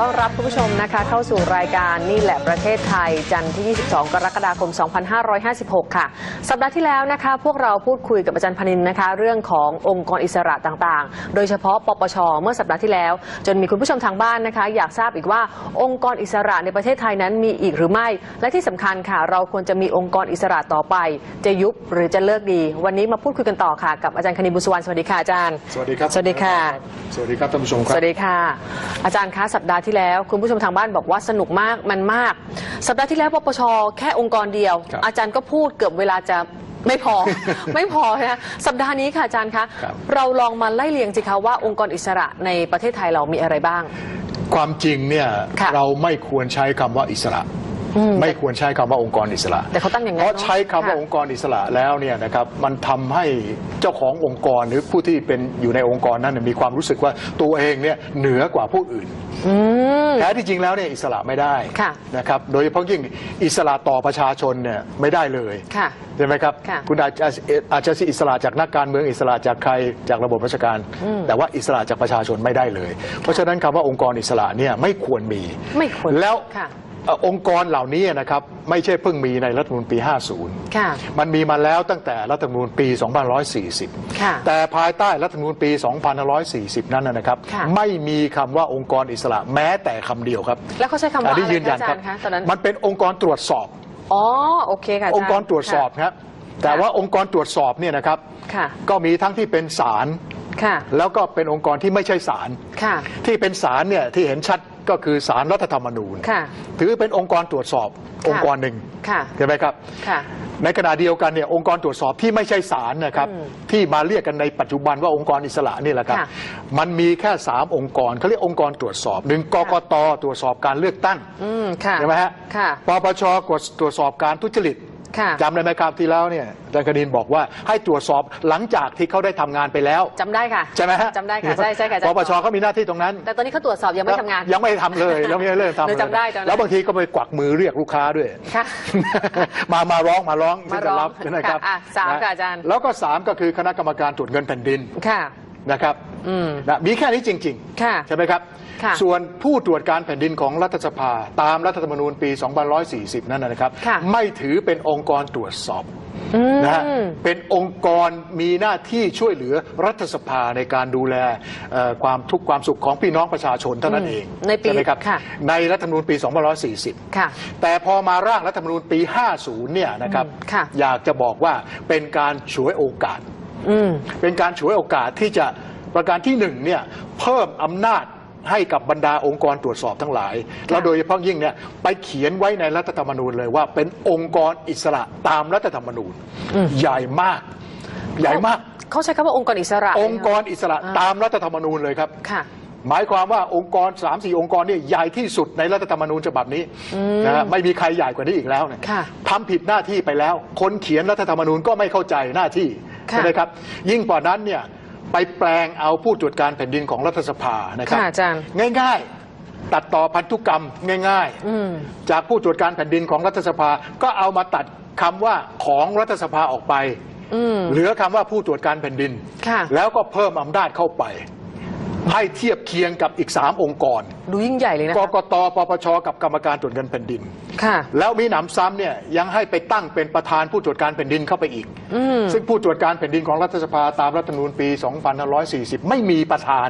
ต้อนรับคุณผู้ชมนะคะ เข้าสู่รายการนี่แหละประเทศไทยจันทร์ที่ 22 กรกฎาคม 2556 ค่ะ สัปดาห์ที่แล้วนะคะ พวกเราพูดคุยกับอาจารย์พนินนะคะ เรื่องขององค์กรอิสระต่างๆ โดยเฉพาะปปช เมื่อสัปดาห์ที่แล้ว จนมีคุณผู้ชมทางบ้านนะคะ อยากทราบอีกว่าองค์กรอิสระในประเทศไทยนั้นมีอีกหรือไม่ และที่สำคัญค่ะ เราควรจะมีองค์กรอิสระต่อไป จะยุบหรือจะเลิกดี วันนี้มาพูดคุยกันต่อค่ะ กับอาจารย์คณินบุษวรรณสวัสดีค่ะอาจารย์ สวัสดีครับ สวัสดีค่ะ สวัสดีครับท่านผู้ชมคสรับวัสดีค่ะ อาจารย์คะสัปดาห์ที่แล้ว คุณผู้ชมทางบ้านบอกว่าสนุกมากมันมาก สัปดาห์ที่แล้วปปชแค่องค์กรเดียว ครับ อาจารย์ก็พูดเกือบเวลาจะไม่พอ ไม่พอนะสัปดาห์นี้ค่ะอาจารย์คะครับ เราลองมาไล่เลียงสิคะว่าองค์กรอิสระในประเทศไทยเรามีอะไรบ้าง ความจริงเนี่ยค่ะ เราไม่ควรใช้คำว่าอิสระ อืมไม่ควรใช้คำว่าองค์กรอิสระแต่เขาตั้งอย่างนั้นเพราะใช้คำว่าค่ะ องค์กรอิสระแล้วเนี่ยนะครับมันทำให้เจ้าขององค์กรหรือผู้ที่เป็นอยู่ในองค์กรนั้นเนยมีความรู้สึกว่าตัวเองเนี่ยเหนือกว่าผู้อื่น อืม แท้ที่จริงแล้วเนี่ยอิสระไม่ได้ค่ะนะครับโดยเฉพาะยิ่งอิสระต่อประชาชนเนี่ยไม่ได้เลยค่ะใช่ไหมครับค่ะคุณอาจจะอาจจะอิสระจากนักการเมืองอิสระจากใครจากระบบราชการแต่ว่าอิสระจากประชาชนไม่ได้เลย เพราะฉะนั้นคำว่าองค์กรอิสระเนี่ยไม่ควรมีไม่ควรแล้วค่ะ เอ่อองค์กรเหล่านี้นะครับไม่ใช่เพิ่งมีในรัฐธรรมนูญปี 50 ค่ะ มันมีมาแล้วตั้งแต่รัฐธรรมนูญปี2540ค่ะแต่ภายใต้รัฐธรรมนูญปี 2540 นั้นนะนะครับ ค่ะไม่มีคำว่าองค์กรอิสระแม้แต่คำเดียวครับแล้วเขาใช้คำว่าอันอะไรนี้ยืนยันคะอาคจารับรย์คะตอนนั้น มันเป็นองค์กรตรวจสอบ อ๋อ โอเคค่ะาจาย์องค์กรตรวจสอบครับแต่ว่าองค์กรตรวจสอบเนี่ยนะครับ ค่ะ ก็มีทั้งที่เป็นศาลค่ะ แล้วก็เป็นองค์กรที่ไม่ใช่ศาล ค่ะ ที่เป็นศาลเนี่ยที่เห็นชัด ก็คือศาลรัฐธรรมนูญ ค่ะถือเป็นองค์กรตรวจสอบค่ะองค์กรหนึ่งค่ะใช่ไหมครับ ค่ะ ในขณะเดียวกันเนี่ยองค์กรตรวจสอบที่ไม่ใช่ศาลนะครับ อืมที่มาเรียกกันในปัจจุบันว่าองค์กรอิสระนี่แหละครับ ค่ะมันมีแค่ 3 องค์กรเขาเรียกองค์กรตรวจสอบหนึ่งกกตตรวจสอบการเลือกตั้งอืมค่ะใช่ไหมฮะค่ะ ปปชตรวจสอบการทุจริต ค่ะจำได้ไหมครับที่แล้วเนี่ยอาจารย์คณินบอกว่าให้ตรวจสอบหลังจากที่เขาได้ทำงานไปแล้ว จำได้ค่ะใช่ไหมฮะจำได้ค่ะใช่ใช่ค่ะอาจารปย์ปชเขามีหน้าที่ตรงนั้น แต่ตอนนี้เขาตรวจสอบยังไม่ทำงาน ยังไม่ทำเลยยังไม่เริ่มทำเลยจำได้จำได้ แล้วบางทีก็ไปกวักมือเรียกลูกค้าด้วย ค่ะ มามาร้องมาร้องมาที่จะรับร้องนะครับค่ะอะสามนค่ะอาจารย์ แล้วก็สามก็คือคณะกรรมการตรวจเงินแผ่นดินค่ะ นะครับ อืม นะมีแค่นี้จริงค่ะใช่ไหมครับ ค่ะส่วนผู้ตรวจการแผ่นดินของรัฐสภา ตามรัฐธรรมนูญปี 2540 นั่นนะครับ ค่ะ ไม่ถือเป็นองค์กรตรวจสอบ อืม นะฮะเป็นองค์กรมีหน้าที่ช่วยเหลือรัฐสภาในการดูแลเอ่อความทุกข์ความสุขของพี่น้องประชาชนเท่านั้นเองในปีใช่ไหมครับค่ะ ในรัฐธรรมนูญปี 2540 ค่ะ แต่พอมาร่างรัฐธรรมนูญปี 50 เนี่ยนะครับ อืมค่ะ อยากจะบอกว่าเป็นการฉวยโอกาส อืม เป็นการฉวยโอกาสที่จะ ประการที่หนึ่งเนี่ยเพิ่มอำนาจให้กับบรรดาองค์กรตรวจสอบทั้งหลาย แล้วโดยเฉพาะยิ่งเนี่ยไปเขียนไว้ในรัฐธรรมนูญเลยว่า เป็นองค์กรอิสระตามรัฐธรรมนูญอืมใหญ่มาก ใหญ่มากเขาใช้คำว่าองค์กรอิสระ องค์กรอิสระอ่าตามรัฐธรรมนูญเลยครับค่ะหมายความว่าองค์กร3ามสี่องค์กรเนี่ยใหญ่ที่สุดในรัฐธรรมนูญฉบับนี้นะฮะไม่มีใครใหญ่กว่านี้อีกแล้วเนี่ยค่ะทำผิดหน้าที่ไปแล้ว คนเขียนรัฐธรรมนูญก็ไม่เข้าใจหน้าที่ค่ะใช่ไหมครับ ยิ่งกว่านั้นเนี่ย ไปแปลงเอาผู้ตรวจการแผ่นดินของรัฐสภานะครับค่ะอาจารย์ ง่ายๆ ตัดต่อพันธุกรรมง่ายอืมๆจากผู้ตรวจการแผ่นดินของรัฐสภาก็เอามาตัดคำว่าของรัฐสภาออกไป อืม เหลือคำว่าผู้ตรวจการแผ่นดิน ค่ะ แล้วก็เพิ่มอำนาจเข้าไป ให้เทียบเคียงกับอีก 3 องค์กร ดูยิ่งใหญ่เลยนะกคะกตปปช กับกรรมการตรวจเงินแผ่นดิน ค่ะ แล้วมีหนำซ้ำเนี่ยยังให้ไปตั้งเป็นประธานผู้ตรวจการแผ่นดินเข้าไปอีกอืมซึ่งผู้ตรวจการแผ่นดินของรัฐสภาตามรัฐธรรมนูญปี 2540 ไม่มีประธาน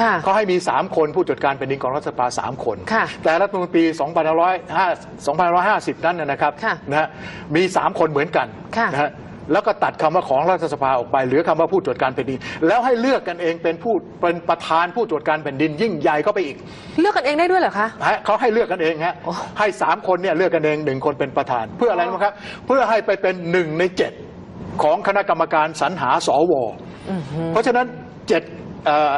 ค่ะเขาให้มี 3 คนผู้ตรวจการแผ่นดินของรัฐสภา 3 คนค่ะแต่รัฐธรรมนูญปี2550 นั้นนะนะครับค่ะนะฮะมี 3 คนเหมือนกันค่ะนะฮะ แล้วก็ตัดคำว่าของรัฐสภาออกไป เหลือคำว่าผู้ตรวจการแผ่นดิน แล้วให้เลือกกันเองเป็นผู้เป็นประธานผู้ตรวจการแผ่นดิน ยิ่งใหญ่เข้าไปอีก เลือกกันเองได้ด้วยเหรอคะฮะเขาให้เลือกกันเองฮะโอ้ให้สามคนเนี่ยเลือกกันเองหนึ่งคนเป็นประธาน เพื่ออะไรนะครับเพื่อให้ไปเป็นหนึ่งในเจ็ดของคณะกรรมการสรรหาสวเพราะฉะนั้นเจ็ดเอ่อ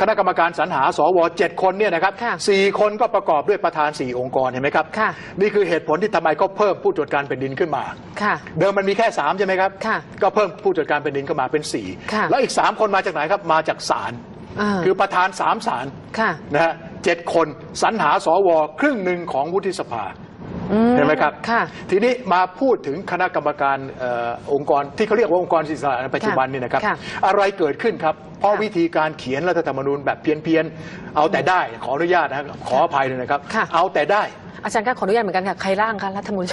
คณะกรรมการสรรหาสวเจ็ดคนเนี่ยนะครับค่ะสี่คนก็ประกอบด้วยประธานสี่องค์กรเห็นไหมครับ ค่ะ นี่คือเหตุผลที่ทำไมเขาเพิ่มผู้ตรวจการแผ่นดินขึ้นมา ค่ะ เดิมมันมีแค่สามใช่ไหมครับ ค่ะก็เพิ่มผู้ตรวจการแผ่นดินเข้ามาเป็นสี่ค่ะ แล้วอีกสามคนมาจากไหนครับมาจากศาลอ่าคือประธานสามศาล ค่ะ นะฮะเจ็ดคนสรรหาสวครึ่งหนึ่งของวุฒิสภา อืมเห็นไหมครับค่ะทีนี้มาพูดถึงคณะกรรมการเอ่อองค์กรที่เขาเรียกว่าองค์กรอิสระในปัจจุบันนี่นะครับค่ะอะไรเกิดขึ้นครับ เพราะค่ะวิธีการเขียนรัฐธรรมนูญแบบเพี้ยนๆ เอาแต่ได้ขออนุญาตนะครับขออภัยเลยนะครับค่ะเอาแต่ได้อาจารย์คะขออนุญาตเหมือนกันค่ะ ใครร่างคะรัฐธรรมนูญ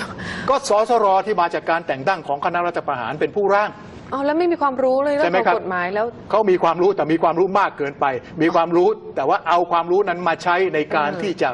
ก็สสรที่มาจากการแต่งตั้งของคณะรัฐประหารเป็นผู้ร่าง อ๋อแล้วไม่มีความรู้เลยเรื่ใช่องไหมของครับกฎหมายแล้ว เขามีความรู้แต่มีความรู้มากเกินไป มีความรู้แต่ว่าเอาความรู้นั้นมาใช้ในการอืมที่จะ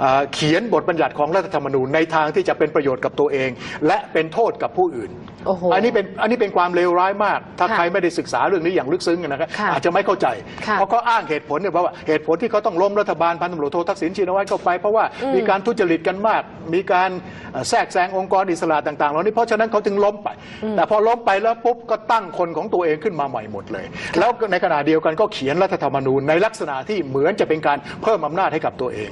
เอ่อเขียนบทบัญญัติของรัฐธรรมนูญในทางที่จะเป็นประโยชน์กับตัวเอง และเป็นโทษกับผู้อื่น โอ้โห อันนี้เป็นอันนี้เป็นความเลวร้ายมาก ถ้าค่ะใครไม่ได้ศึกษาเรื่องนี้อย่างลึกซึ้งนะครับค่ะอาจจะไม่เข้าใจ ค่ะเพราะเขาอ้างเหตุผลเนี่ยเพราะว่าเหตุผลที่เขาต้องล้มรัฐบาลพันตำรวจโททักษิณชินวัตรเข้าไป เพราะว่าอืมมีการทุจริตกันมาก มีการเอ่อแทรกแซงองค์กรอิสระต่างๆเหล่านี้เพราะฉะนั้นเขาถึงล้มไป แต่พอล้มไปแล้วปุ๊บก็ตั้งคนของตัวเองขึ้นมาใหม่หมดเลย แล้วในขณะเดียวกันก็เขียนรัฐธรรมนูญในลักษณะที่เหมือนจะเป็นการเพิ่มอำนาจให้กับตัวเอง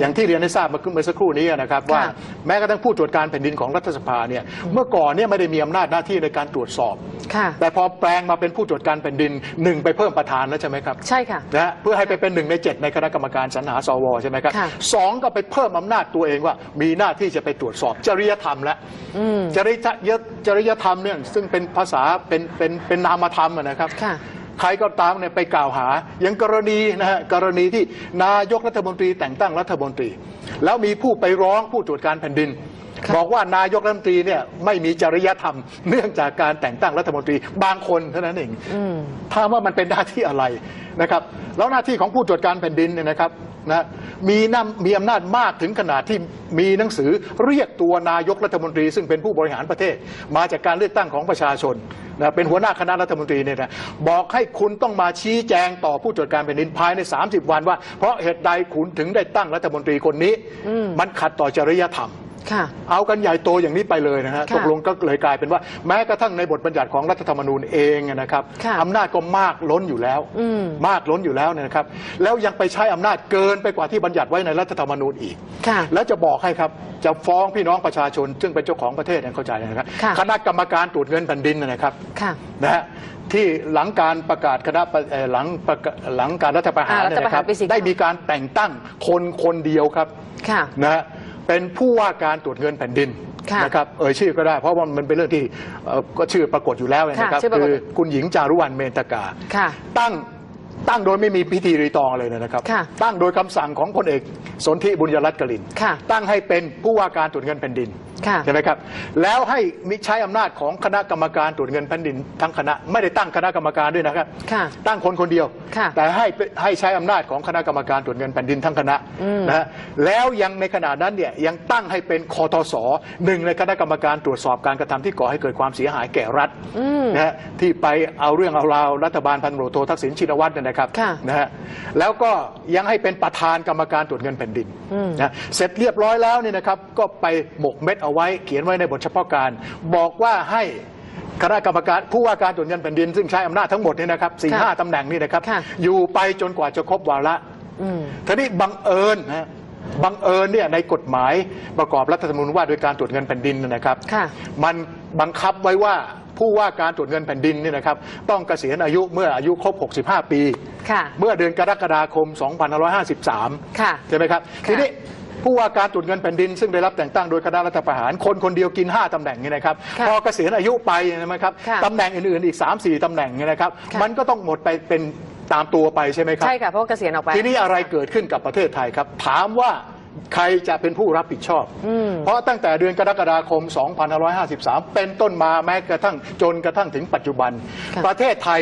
อย่างที่เรียนให้ทราบเมื่อเมื่อสักครู่นี้นะครับว่าค่ะแม้กระทั่งผู้ตรวจการแผ่นดินของรัฐสภาเนี่ยเมื่อก่อนเนี่ยไม่ได้มีอำนาจหน้าที่ในการตรวจสอบค่ะแต่พอแปลงมาเป็นผู้ตรวจการแผ่นดินหนึ่งไปเพิ่มประธานแล้วใช่ไหมครับใช่ค่ะนะฮะเพื่อให้ไปเป็นหนึ่งในเจ็ดในคณะกรรมการสรรหาสวใช่ไหมครับค่ะสองก็ไปเพิ่มอำนาจตัวเองว่า มีหน้าที่จะไปตรวจสอบจริยธรรมและอืมจริยจริยธรรมเนี่ยซึ่งเป็นภาษาเป็นเป็นเป็นนามธรรมอะนะครับค่ะใครก็ตามเนี่ยไปกล่าวหา อย่างกรณีนะฮะกรณีที่นายกรัฐมนตรีแต่งตั้งรัฐมนตรี แล้วมีผู้ไปร้องผู้ตรวจการแผ่นดินครับบอกว่านายกรัฐมนตรีเนี่ยไม่มีจริยธรรม เนื่องจากการแต่งตั้งรัฐมนตรีบางคนเท่านั้นเองอืมถามว่ามันเป็นหน้าที่อะไรนะครับ แล้วหน้าที่ของผู้ตรวจการแผ่นดินเนี่ยนะครับ นะมีน้ำมีอำนาจมากถึงขนาดที่มีหนังสือเรียกตัวนายกรัฐมนตรี ซึ่งเป็นผู้บริหารประเทศ มาจากการเลือกตั้งของประชาชนนะเป็นหัวหน้าคณะรัฐมนตรีเนี่ยนะบอกให้คุณต้องมาชี้แจงต่อผู้ตรวจการแผ่นดินภายใน 30 วันว่า เพราะเหตุใดคุณถึงได้ตั้งรัฐมนตรีคนนี้อืมมันขัดต่อจริยธรรม ค่ะเอากันใหญ่โตอย่างนี้ไปเลยนะฮะค่ะตกลงก็เลยกลายเป็นว่า แม้กระทั่งในบทบัญญัติของรัฐธรรมนูญเองนะครับค่ะอำนาจก็มากล้นอยู่แล้วอืมมากล้นอยู่แล้วเนยนะครับ แล้วยังไปใช้อำนาจเกินไปกว่าที่บัญญัติไว้ในรัฐธรรมนูญอีก ค่ะแล้วจะบอกให้ครับจะฟ้องพี่น้องประชาชน ซึ่งเป็นเจ้าของประเทศเนี่ยเข้าใจนะครับค่ะ คณะกรรมการตรวจเงินแผ่นดินนะครับ ค่ะ นะฮะที่หลังการประกาศคณะประเอ่อหลังประกาศหลังการรัฐประหารอ่ารัฐเนี่ยประนะคหารรับปี49 ได้มีการแต่งตั้งคนคนเดียวครับค่ะ นะฮะ เป็นผู้ว่าการตรวจเงินแผ่นดินค่ะนะครับเอ่ยชื่อก็ได้ เพราะว่ามันเป็นเรื่องที่เอ่อก็ชื่อปรากฏอยู่แล้วนะครับค่ะชื่อปรากฏคือคุณหญิงจารุวรรณเมนตกา ค่ะ ตั้งตั้งโดยไม่มีพิธีรีตองเลยนะครับ ค่ะตั้งโดยคำสั่งของพลเอกสนธิบุญยรัตน์กลิน ค่ะตั้งให้เป็นผู้ว่าการตรวจเงินแผ่นดินค่ะ ใช่ไหมครับ แล้วให้มิใช้อำนาจของคณะกรรมการตรวจเงินแผ่นดินทั้งคณะไม่ได้ตั้งคณะกรรมการด้วยนะครับ ค่ะตั้งคนคนเดียว ค่ะแต่ให้เป็นให้ใช้อำนาจของคณะกรรมการตรวจเงินแผ่นดินทั้งคณะอืม นะฮะแล้วยังในขณะนั้นเนี่ยยังตั้งให้เป็นคอทศหนึ่งในคณะกรรมการตรวจสอบการกระทำที่ก่อให้เกิดความเสียหายแก่รัฐ อืม นะฮะที่ไปเอาเรื่องเอาราวรัฐบาลพันตำรวจโททักษิณชินวัตรเนี่ยนะครับค่ะนะฮะแล้วก็ยังให้เป็นประธานกรรมการตรวจเงินแผ่นดินอืม นะเสร็จเรียบร้อยแล้วเนี่ยนะครับก็ไปหมกเม็ดเอาไว้เขียนไว้ในบทเฉพาะการ บอกว่าให้คณะกรรมการผู้ว่าการตรวจเงินแผ่นดินซึ่งใช้อำนาจทั้งหมดเนี่ยนะครับสี่ค่ะห้าตำแหน่งนี่นะครับค่ะอยู่ไปจนกว่าจะครบวาระอืมทีนี้บังเอิญนะบังเอิญเนี่ยในกฎหมายประกอบรัฐธรรมนูญว่าโดยการตรวจเงินแผ่นดินนะครับค่ะมันบังคับไว้ว่าผู้ว่าการตรวจเงินแผ่นดินเนี่ยนะครับ ต้องเกษียณอายุเมื่ออายุครบ 65 ปีค่ะเมื่อเดือนกรกฎาคม 2553ค่ะใช่ไหมครับค่ะทีนี้ ผู้ว่าการตรวจเงินแผ่นดินซึ่งได้รับแต่งตั้งโดยคณะรัฐประหาร คนคนเดียวกิน 5ตำแหน่งนี่นะครับค่ะพอเกษียณอายุไปใช่ไหมครับค่ะตำแหน่งอื่นๆอีก 3-4ตำแหน่งนี่นะครับค่ะมันก็ต้องหมดไปเป็นตามตัวไปใช่ไหมครับใช่ค่ะเพราะว่าเกษียณออกไป ทีนี้อะไรเกิดขึ้นกับประเทศไทยครับ ถามว่าใครจะเป็นผู้รับผิดชอบอืมเพราะตั้งแต่เดือนกรกฎาคม 2553 เป็นต้นมาแม้กระทั่งจนกระทั่งถึงปัจจุบันค่ะประเทศไทย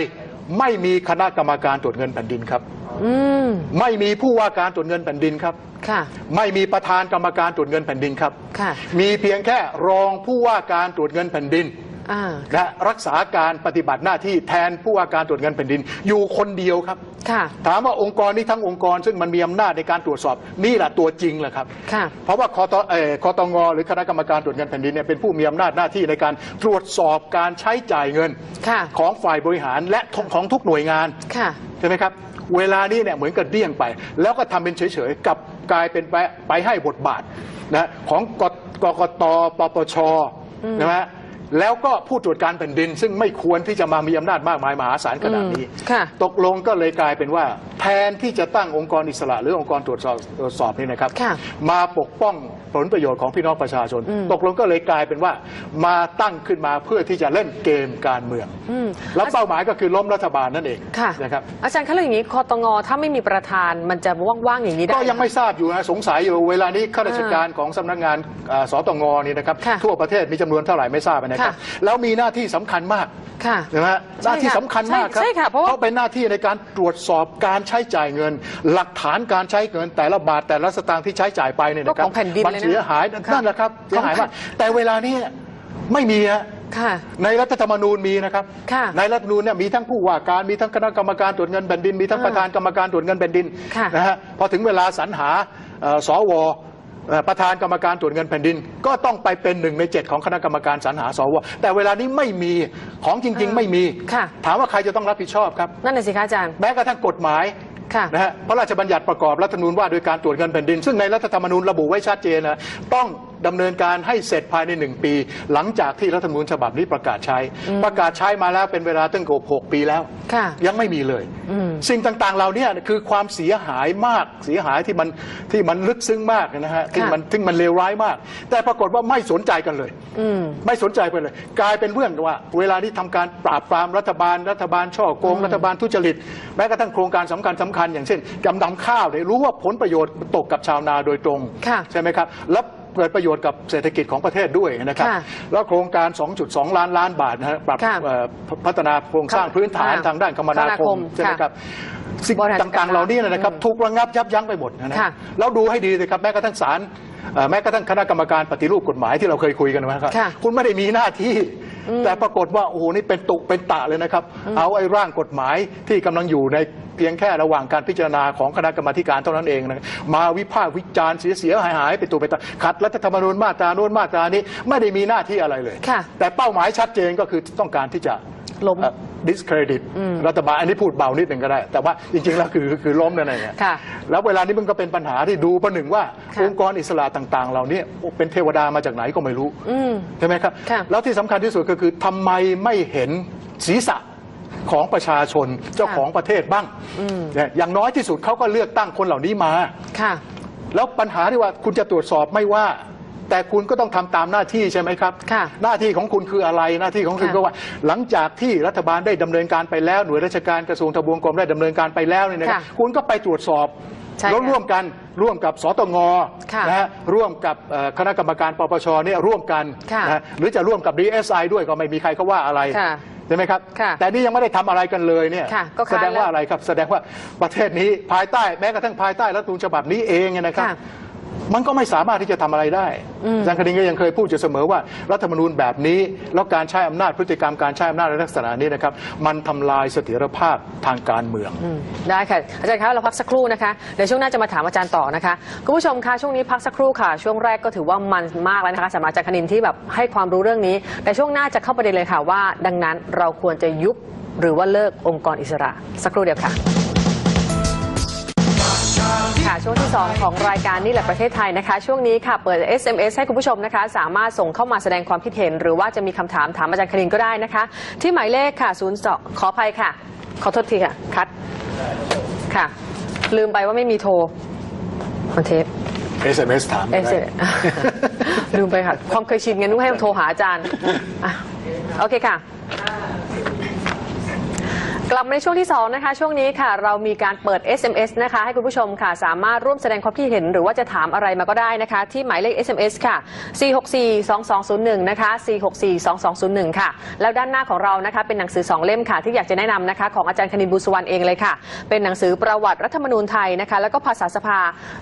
ไม่มีคณะกรรมการตรวจเงินแผ่นดินครับ อืมไม่มีผู้ว่าการตรวจเงินแผ่นดินครับ ค่ะ ไม่มีประธานกรรมการตรวจเงินแผ่นดินครับ ค่ะ มีเพียงแค่รองผู้ว่าการตรวจเงินแผ่นดิน อ่าและรักษาการปฏิบัติหน้าที่แทนผู้ว่าการตรวจเงินแผ่นดิน อยู่คนเดียวครับ ค่ะ ถามว่าองค์กรนี้ทั้งองค์กร ซึ่งมันมีอำนาจในการตรวจสอบนี่แหละตัวจริงแหละครับ ค่ะ เพราะว่าคอตเอ่อคอตงหรือคณะกรรมการตรวจเงินแผ่นดินเนี่ยเป็นผู้มีอำนาจหน้าที่ในการตรวจสอบการใช้จ่ายเงิน ค่ะ ของฝ่ายบริหารและของทุกหน่วยงาน ค่ะ ใช่ไหมครับ เวลานี้เนี่ยเหมือนกับเดี่ยงไป แล้วก็ทำเป็นเฉยๆกลับกลายเป็นไปไปให้บทบาทนะของกกกตปปชนะฮะ แล้วก็ผู้ตรวจการแผ่นดิน ซึ่งไม่ควรที่จะมามีอำนาจมากมายมหาศาลขนาดนี้อืมค่ะ ตกลงก็เลยกลายเป็นว่า แทนที่จะตั้งองค์กรอิสระ หรือองค์กรตรวจสอบตรวจสอบนี่นะครับ ค่ะมาปกป้องผลประโยชน์ของพี่น้องประชาชน อืม ตกลงก็เลยกลายเป็นว่า มาตั้งขึ้นมาเพื่อที่จะเล่นเกมการเมือง อืมแล้วเป้าหมายก็คือล้มรัฐบาลนั่นเองค่ะนะครับ อาจารย์คะแล้วอย่างนี้คอตงถ้าไม่มีประธานมันจะว่างๆอย่างนี้ได้ ก็ยังไม่ทราบอยู่นะสงสัยอยู่เวลานี้ข้าราชการของสำนักงานอ่าสตงนี่นะครับ ค่ะทั่วประเทศมีจำนวนเท่าไหร่ไม่ทราบนะครับ ค่ะ แล้วมีหน้าที่สำคัญมากค่ะ นะฮะใช่หน้าที่ค่ะสำคัญมากครับใช่ใช่ค่ะเพราะว่า เป็นหน้าที่ในการตรวจสอบการใช้จ่ายเงิน หลักฐานการใช้เงินแต่ละบาทแต่ละสตางค์ที่ใช้จ่ายไปเนี่ยนะครัก็ของแผ่นดินมันเลยนะเสียหายค่ะนั่นแหละครับเสียหายมากของแผ่นแต่เวลานี้ไม่มีฮะค่ะในรัฐธรรมนูญมีนะครับค่ะในรัฐธรรมนูญเนี่ยมีทั้งผู้ว่าการมีทั้งคณะกรรมการตรวจเงินแผ่นดิน มีทั้งอ่าประธานกรรมการตรวจเงินแผ่นดินค่ะนะฮะพอถึงเวลาสรรหาเอ่อสวเอ่อ ประธานกรรมการตรวจเงินแผ่นดิน ก็ต้องไปเป็นหนึ่งในเจ็ดของคณะกรรมการสรรหาสวแต่เวลานี้ไม่มีของจริง ๆ ไม่มีค่ะถามว่าใครจะต้องรับผิดชอบครับนั่นน่ะสิคะอาจารย์แม้กระทั่งกฎหมายค่ะนะฮะพระราชบัญญัติประกอบรัฐธรรมนูญว่าโดยการตรวจเงินแผ่นดิน ซึ่งในรัฐธรรมนูญระบุไว้ชัดเจนนะต้อง ดำเนินการให้เสร็จภายในหนึ่งปี หลังจากที่รัฐธรรมนูญฉบับนี้ประกาศใช้ ประกาศใช้มาแล้วเป็นเวลาตั้งเกือบหกปีแล้ว ค่ะยังไม่มีเลย อืม สิ่งต่างๆเหล่านี้คือความเสียหายมากเสียหายที่มันที่มันลึกซึ้งมากนะฮะที่ค่ะมันที่มันเลวร้ายมาก แต่ปรากฏว่าไม่สนใจกันเลย อืม ไม่สนใจไปเลย กลายเป็นเรื่องว่า เวลานี้ทำการปราบปรามรัฐบาล รัฐบาลช่อโกง รัฐบาลทุจริต แม้กระทั่งโครงการสำคัญสำคัญอย่างเช่นจำนำข้าวเนี่ยรู้ว่าผลประโยชน์ตกกับชาวนาโดยตรง ค่ะ ใช่ไหมครับ แล้ว เกิดประโยชน์กับเศรษฐกิจของประเทศด้วยนะครับ ค่ะแล้วโครงการ 2.2 ล้านล้านบาทนะฮะปรับค่ะเอ่อพัฒนาโครงสร้างพื้นฐานค่ะทางด้านคมนาคมนาคคมมใช่ไหมค่ะครับสิ่งบริหารจัดการต่างๆเหล่านี้นะครับอืมถูกระงับยับยั้งไปหมดนะฮะค่ะแล้วดูให้ดีเลยครับแม้กระทั่งศาลเอ่อแม้กระทั่งคณะกรรมการปฏิรูปกฎหมายที่เราเคยคุยกันนะครับ ค่ะคุณไม่ได้มีหน้าที่ แต่ปรากฏว่าโอ้โหนี่เป็นตุเป็นตะเลยนะครับ เอาไอ้ร่างกฎหมายที่กำลังอยู่ใน เพียงแค่ระหว่างการพิจารณาของคณะกรรมาธิการเท่านั้นเองนะมาวิพากษ์วิจารณ์เสียเสียหายหายๆไปตัวไปตาขัดรัฐธรรมนูญมาตราโน้นมาตรานี้ไม่ได้มีหน้าที่อะไรเลยค่ะแต่เป้าหมายชัดเจนก็คือต้องการที่จะล้มเอ่อ discredit รัฐบาลอันนี้พูดเบานิดหนึ่งก็ได้ แต่ว่าจริงๆ แล้วคือคือล้มนั่นเองค่ะแล้วเวลานี้มันก็เป็นปัญหาที่ดูประหนึ่งว่าค่ะองค์กรอิสระต่างๆ เหล่านี้เป็นเทวดามาจากไหนก็ไม่รู้อืมใช่ไหมครับค่ะแล้วที่สำคัญที่สุดก็คือทำไมไม่เห็นศีรษะ ของประชาชนเจ้าของประเทศบ้างเนี่ยอย่างน้อยที่สุดเขาก็เลือกตั้งคนเหล่านี้มา ค่ะ แล้วปัญหาที่ว่าคุณจะตรวจสอบไม่ว่า แต่คุณก็ต้องทำตามหน้าที่ใช่ไหมครับ ค่ะหน้าที่ของคุณคืออะไรหน้าที่ของคุณค่ะก็ว่า หลังจากที่รัฐบาลได้ดำเนินการไปแล้วหน่วยราชการกระทรวงทบวงกรมได้ดำเนินการไปแล้วเนี่ยนะครับค่ะคุณก็ไปตรวจสอบใช่แล้วค่ะร่วมกันร่วมกับสตงค่ะนะฮะร่วมกับเอ่อคณะกรรมการปปชเนี่ยร่วมกันค่ะนะฮะหรือจะร่วมกับ DSI ด้วยก็ไม่มีใครเขาว่าอะไร ค่ะใช่ไหมครับ ค่ะแต่นี่ยังไม่ได้ทำอะไรกันเลยเนี่ยค่ะก็แสค้านดงว่าแล้วอะไรครับ แสดงว่าประเทศนี้ภายใต้แม้กระทั่งภายใต้รัฐธรรมนูญฉบับนี้เองเนี่ยนะครับ ค่ะ มันก็ไม่สามารถที่จะทำอะไรได้อืมอาจารย์คดินก็ยังเคยพูดอยู่เสมอว่ารัฐธรรมนูญแบบนี้ แล้วการใช้อำนาจพฤติกรรมการใช้อำนาจในลักษณะนี้นะครับมันทำลายเสถียรภาพทางการเมืองอืมได้ค่ะอาจารย์คะเราพักสักครู่นะคะเดี๋ยวช่วงหน้าจะมาถามอาจารย์ต่อนะคะคุณผู้ชมคะช่วงนี้พักสักครู่ค่ะ ช่วงแรกก็ถือว่ามันมากแล้วนะคะสำหรับอาจารย์คณินที่แบบให้ความรู้เรื่องนี้ แต่ช่วงหน้าจะเข้าประเด็นเลยค่ะว่า ดังนั้นเราควรจะยุบหรือว่าเลิกองค์กรอิสระ สักครู่เดียวค่ะ ค่ะ ช่วงที่ 2 ของรายการนี่แหละประเทศไทยนะคะ ช่วงนี้ค่ะ เปิด SMS ให้คุณผู้ชมนะคะ สามารถส่งเข้ามาแสดงความคิดเห็น หรือว่าจะมีคำถามถามอาจารย์คณินก็ได้นะคะ ที่หมายเลขค่ะ0 2ขออภัยค่ะ ขอโทษทีค่ะคัดค่ะ ลืมไปว่าไม่มีโทรมันเทป SMS ถามเอได้เสลืมไปค่ะ ความเคยชินไงนุ้งให้โทรหาอาจารย์อะโอเคค่ะ กลับมาในช่วงที่ 2 นะคะ ช่วงนี้ค่ะ เรามีการเปิด SMS นะคะ ให้คุณผู้ชมค่ะ สามารถร่วมแสดงความคิดเห็นหรือว่าจะถามอะไรมาก็ได้นะคะ ที่หมายเลข SMS ค่ะ 4642201 นะคะ 4642201 ค่ะ แล้วด้านหน้าของเรานะคะ เป็นหนังสือ 2 เล่มค่ะ ที่อยากจะแนะนำนะคะ ของอาจารย์คณินบุษวรรณเองเลยค่ะ เป็นหนังสือประวัติรัฐธรรมนูญไทยนะคะ แล้วก็ภาษาสภา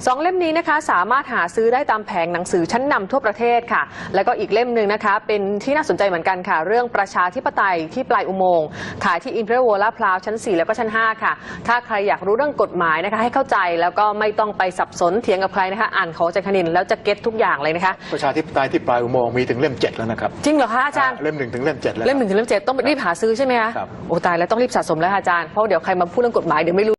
สองเล่มนี้นะคะ สามารถหาซื้อได้ตามแผงหนังสือชั้นนำทั่วประเทศค่ะ แล้วก็อีกเล่มหนึ่งนะคะ เป็นที่น่าสนใจเหมือนกันค่ะ เรื่องประชาธิปไตยที่ปลายอุโมงค์ขายที่อินเ r อร์โวลาดพร้าวชั้น 4 แล้วก็ชั้น 5 ค่ะ ถ้าใครอยากรู้เรื่องกฎหมายนะคะ ให้เข้าใจแล้วก็ไม่ต้องไปสับสนเถียงกับใครนะคะ อ่านของอาจารย์คณินแล้วจะเก็ตทุกอย่างเลยนะคะ ประชาธิปไตยที่ปลายอุโมงค์มีถึงเล่มเจ็ดแล้วนะครับจริงเหรอคะอาจารย์ เล่มหนึ่งถึงเล่มเจ็ดแล้ว เล่มหนึ่งถึงเล่มเจ็ดต้องรีบหาซื้อใช่ไหมคะครับ โอ้ตายแล้วต้องรีบสะสมแล้วค่ะอาจารย์เพราะเดี๋ยวใครมาพูดเรื่องกฎหมายเดี๋ยวไม่รู้